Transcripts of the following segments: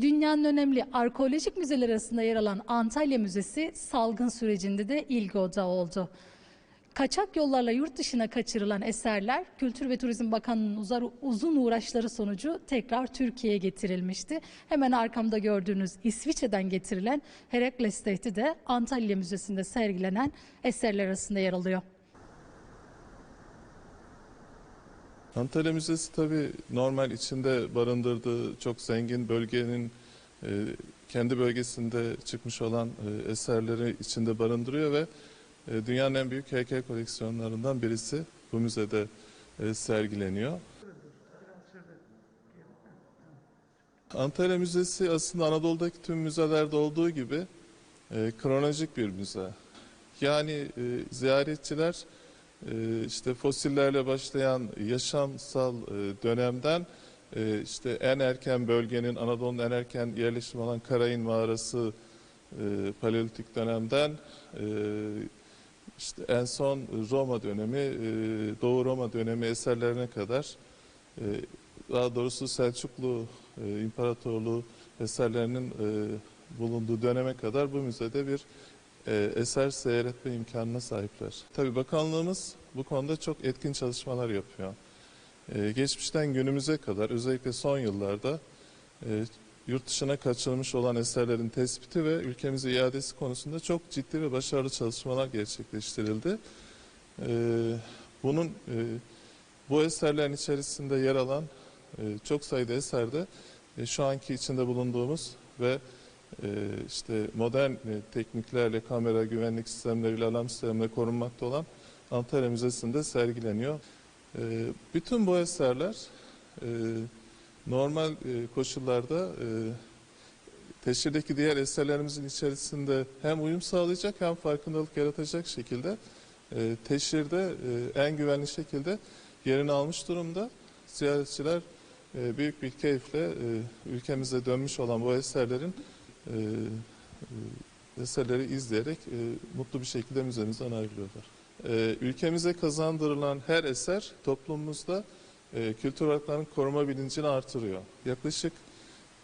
Dünyanın önemli arkeolojik müzeleri arasında yer alan Antalya Müzesi salgın sürecinde de ilgi odağı oldu. Kaçak yollarla yurt dışına kaçırılan eserler Kültür ve Turizm Bakanlığı'nın uzar- uzun uğraşları sonucu tekrar Türkiye'ye getirilmişti. Hemen arkamda gördüğünüz İsviçre'den getirilen Herakles Tahti de Antalya Müzesi'nde sergilenen eserler arasında yer alıyor. Antalya Müzesi tabii normal içinde barındırdığı çok zengin bölgenin e, kendi bölgesinde çıkmış olan e, eserleri içinde barındırıyor ve e, dünyanın en büyük heykel koleksiyonlarından birisi bu müzede e, sergileniyor. Antalya Müzesi aslında Anadolu'daki tüm müzelerde olduğu gibi e, kronolojik bir müze. Yani e, ziyaretçiler işte fosillerle başlayan yaşamsal e, dönemden e, işte en erken bölgenin Anadolu'nun en erken yerleşim olan Karayın mağarası e, Paleolitik dönemden işte en son Roma dönemi, Doğu Roma dönemi eserlerine kadar daha doğrusu Selçuklu İmparatorluğu eserlerinin bulunduğu döneme kadar bu müzede bir e, eser seyretme imkanına sahipler. Tabii bakanlığımız bu konuda çok etkin çalışmalar yapıyor. E, geçmişten günümüze kadar özellikle son yıllarda e, yurt dışına kaçırılmış olan eserlerin tespiti ve ülkemize iadesi konusunda çok ciddi ve başarılı çalışmalar gerçekleştirildi. E, bunun e, bu eserlerin içerisinde yer alan e, çok sayıda eserde e, şu anki içinde bulunduğumuz ve işte modern e, tekniklerle kamera güvenlik sistemleriyle alarm sistemleriyle korunmakta olan Antalya Müzesi'nde sergileniyor. E, bütün bu eserler e, normal e, koşullarda teşhirdeki diğer eserlerimizin içerisinde hem uyum sağlayacak hem farkındalık yaratacak şekilde teşhirde en güvenli şekilde yerini almış durumda. Ziyaretçiler büyük bir keyifle ülkemize dönmüş olan bu eserlerin e, e, eserleri izleyerek e, mutlu bir şekilde müzemizden ayrılıyorlar. E, ülkemize kazandırılan her eser toplumumuzda e, kültür haklarının koruma bilincini artırıyor. Yaklaşık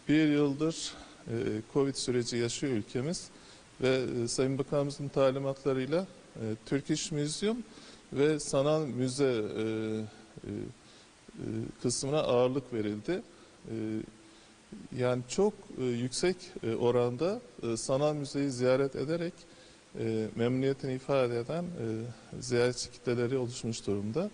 bir yıldır e, Covid süreci yaşıyor ülkemiz ve e, Sayın Bakanımızın talimatlarıyla e, Turkish Museum ve sanal müze e, e, e, kısmına ağırlık verildi. E, yani çok e, yüksek e, oranda e, sanal müzeyi ziyaret ederek e, memnuniyetini ifade eden e, ziyaretçi kitleleri oluşmuş durumda.